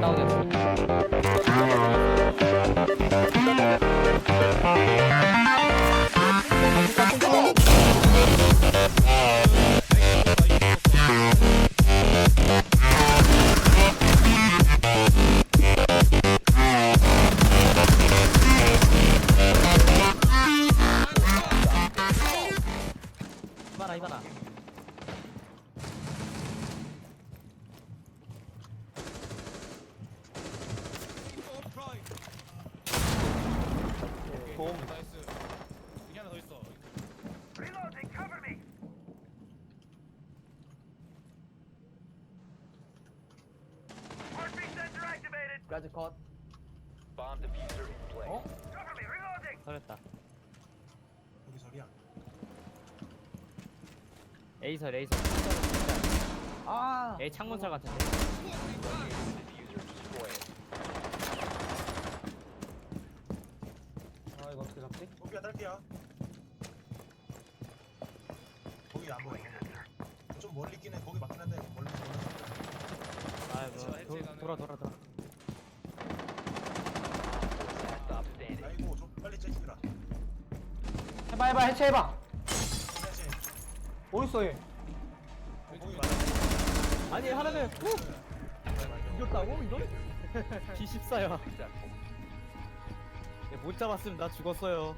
다운이 돔 나이스. 여기 하나 더 있어. 까지 컷 Bomb diffuser in place. 어? 설했다. 여기 저리야. A설 A설. 아 A 창문설 같은데. Diffuser destroyed. 아 이거 딸게야. 거기 안 보여. 좀 멀리 있긴 해. 거기 맞긴 한데 멀리 멀리. 아뭐 돌아 돌아 돌아. Last standing. 아이고 좀 빨리 째주라. 해봐 해봐 해체해봐 해야지. 어딨어 얘 어, 거기 맞아. 아니 하나는 이겼다고 이걸? P14야. Successful. 못 잡았으면 나 죽었어요.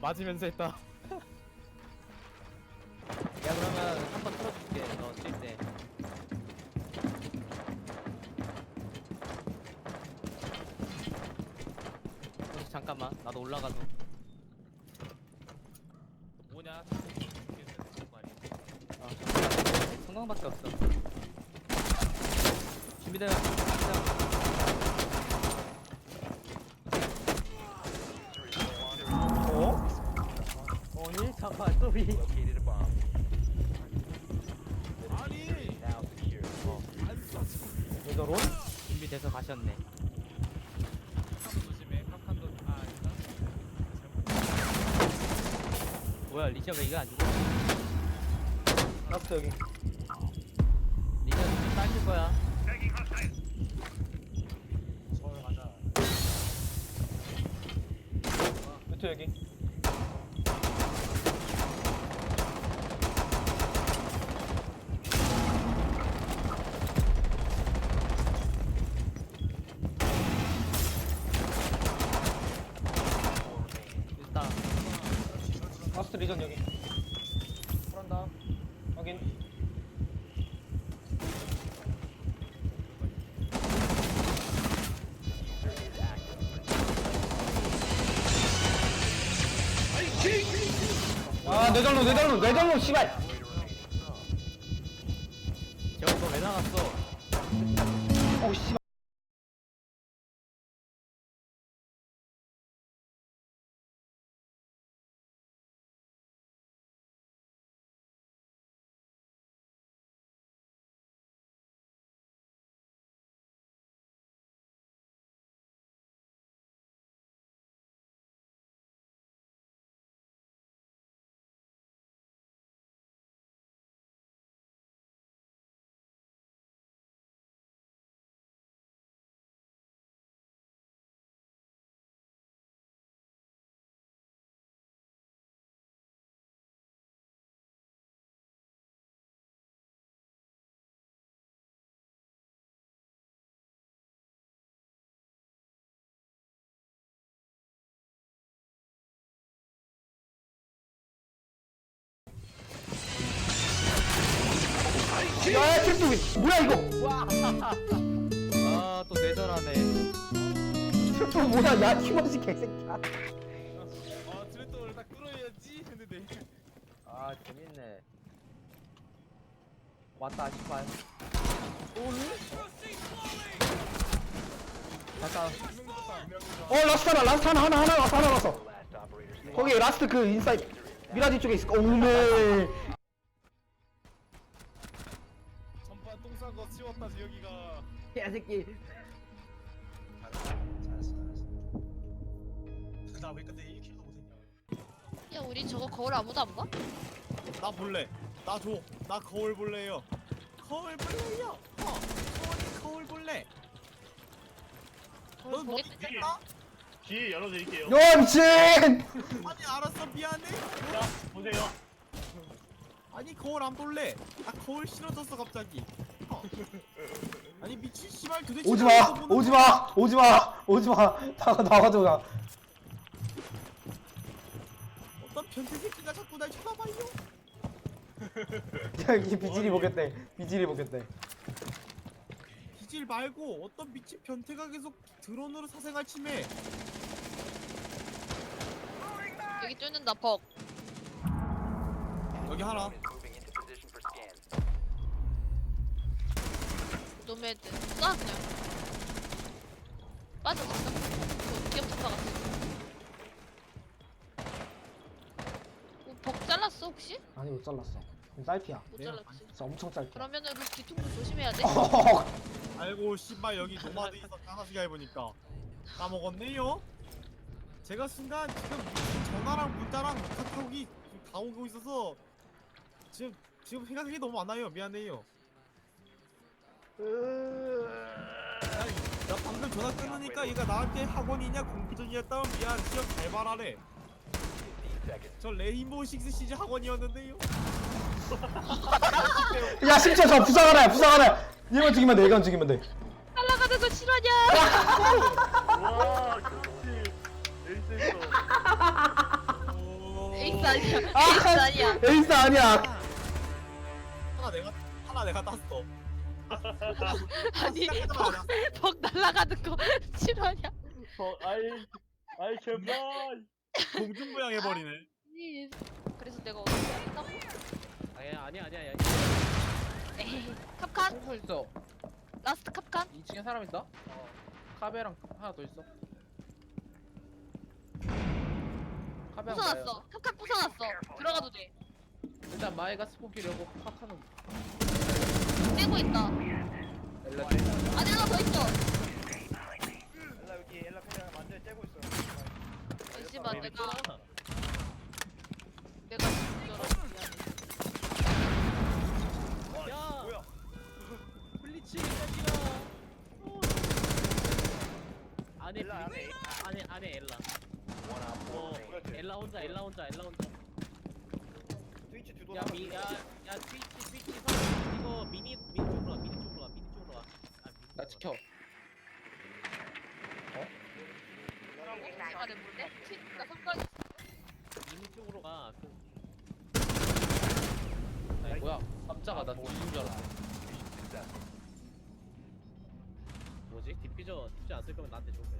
맞으면서 했다. 야 그러면 한 번 틀어줄게. 너뛸 때. 어, 잠깐만 나도 올라가서 뭐냐? 아, 잠깐만. 성광밖에 없어 준비되면 어? A bomb. 아니. Secure. 왜 저런? 준비돼서 가셨네 아. 뭐야 리시아 왜 이거 안 죽어? 라스트 여기 리시아 준비 딸줄 거야 서울 가자. 루트 여기 아 뇌절로 뇌절로 뇌절로 씨발 저거 너왜 나갔어? 야 트리플 뭐야 이거? 아또 뇌절하네. 트리플 뭐야 야 키워지 개새끼야. 아 트레터를 딱 끌어야지 했는데. 아 재밌네. 왔다 씨발. 잠깐. 어 라스트 하나 라스트 하나 하나 하나 왔어 하나 왔어. 거기 라스트 그 인사이드. 미라지 쪽에 있을 거. 오메 치웠다 여기가. 개새끼 잘했어. 잘했어. 잘했어. 나왜 근데 1킬도 못했냐? 야 우리 저거 거울 아무도 안 봐? 나 볼래. 나 줘. 나 거울 볼래요. 거울 볼래요. 어. 거울 거울 볼래? 거울 넌뭐 보겠다. 먹겠다? 길 열어드릴게요. 야 미친 아니 알았어 미안해. 자, 보세요. 아니 거울 안 볼래? 나 거울 싫어졌어 갑자기. 어. 아니 미친 씨발 도대체 오지마 오지마 오지마 오지마 나가 나가줘 나 어떤 변태 새끼가 자꾸 날 쳐다봐요. 여기 비질이 보겠대 비질이 보겠대 기질 말고 어떤 미친 변태가 계속 드론으로 사생활 침해. 여기 쫓는다 벅. 여기 하나. 노매드. 쏴 그냥. 빠져 진짜. 저 기업차 같아. 어, 벅 잘랐어 혹시? 아니 못 잘랐어 딸피야 못 네, 잘랐지. 진짜 엄청 짧게 그러면은 그 뒤통수 조심해야 돼. 아이고 씨발 여기 노마드 있었다 하나씩 해보니까 까먹었네요. 제가 순간 지금 전화랑 문자랑 지금 다 오고 있어서 지금 지금 생각이 너무 많아요. 미안해요. 나 방금 전화 끊으니까 얘가 나한테 학원이냐 공부전이었다면 미안 시험 잘 봐라래. 15 seconds. 저 레인보우 식스 시즈 학원이었는데요. 야 10초 저 부상하나야 부상하나야 얘만 죽이면 돼 얘만 죽이면 돼 날라가는 거 싫어하냐? 와, 그렇지. 에이스 했어. 에이스 아니야. 에이스 아니야. 에이스 아니야 하나 내가 하나 내가 땄어. 아니 시작하자마자 벅 날라가는 거 싫어하냐? 어, 아이, 아이, 제발. 공중부양 해버리네. 아니, 그래서 내가 어떻게 했다고? 아니야 아니야 아니야 아니야 에이 캅칸 홍수 있어 라스트 캅칸 2층에 사람 있다? 어 카베랑 하나 더 있어 카베랑 부숴놨어 캅칸 부숴놨어 들어가도 돼. 일단 마이가 스포키려고 카카는 떼고 있다. 엘라 안에 하나 더 있어. 엘라 여기 엘라 그냥 완전 째고 있어. 잠시만 내가 내가 진짜 미안해 야! 뭐야? 블리치 까지가 안에 엘라 안에 블리치 안에. 안에 엘라. 어. 엘라 혼자 엘라 혼자 엘라 혼자 트위치 주도 야 미 야 야 트위치 트위치 선. 이거 미니 미니 쪽으로 와 미니 쪽으로 와 미니 쪽으로 와나 지켜 내가 내 몰래? 나 손가락 미니 쪽으로 가 그... 아니 뭐야? 깜짝아 나 죽은 줄 알았어. 뭐지? 디퓨저 디퓨저 안 쓸 거면 나한테 줘. 그냥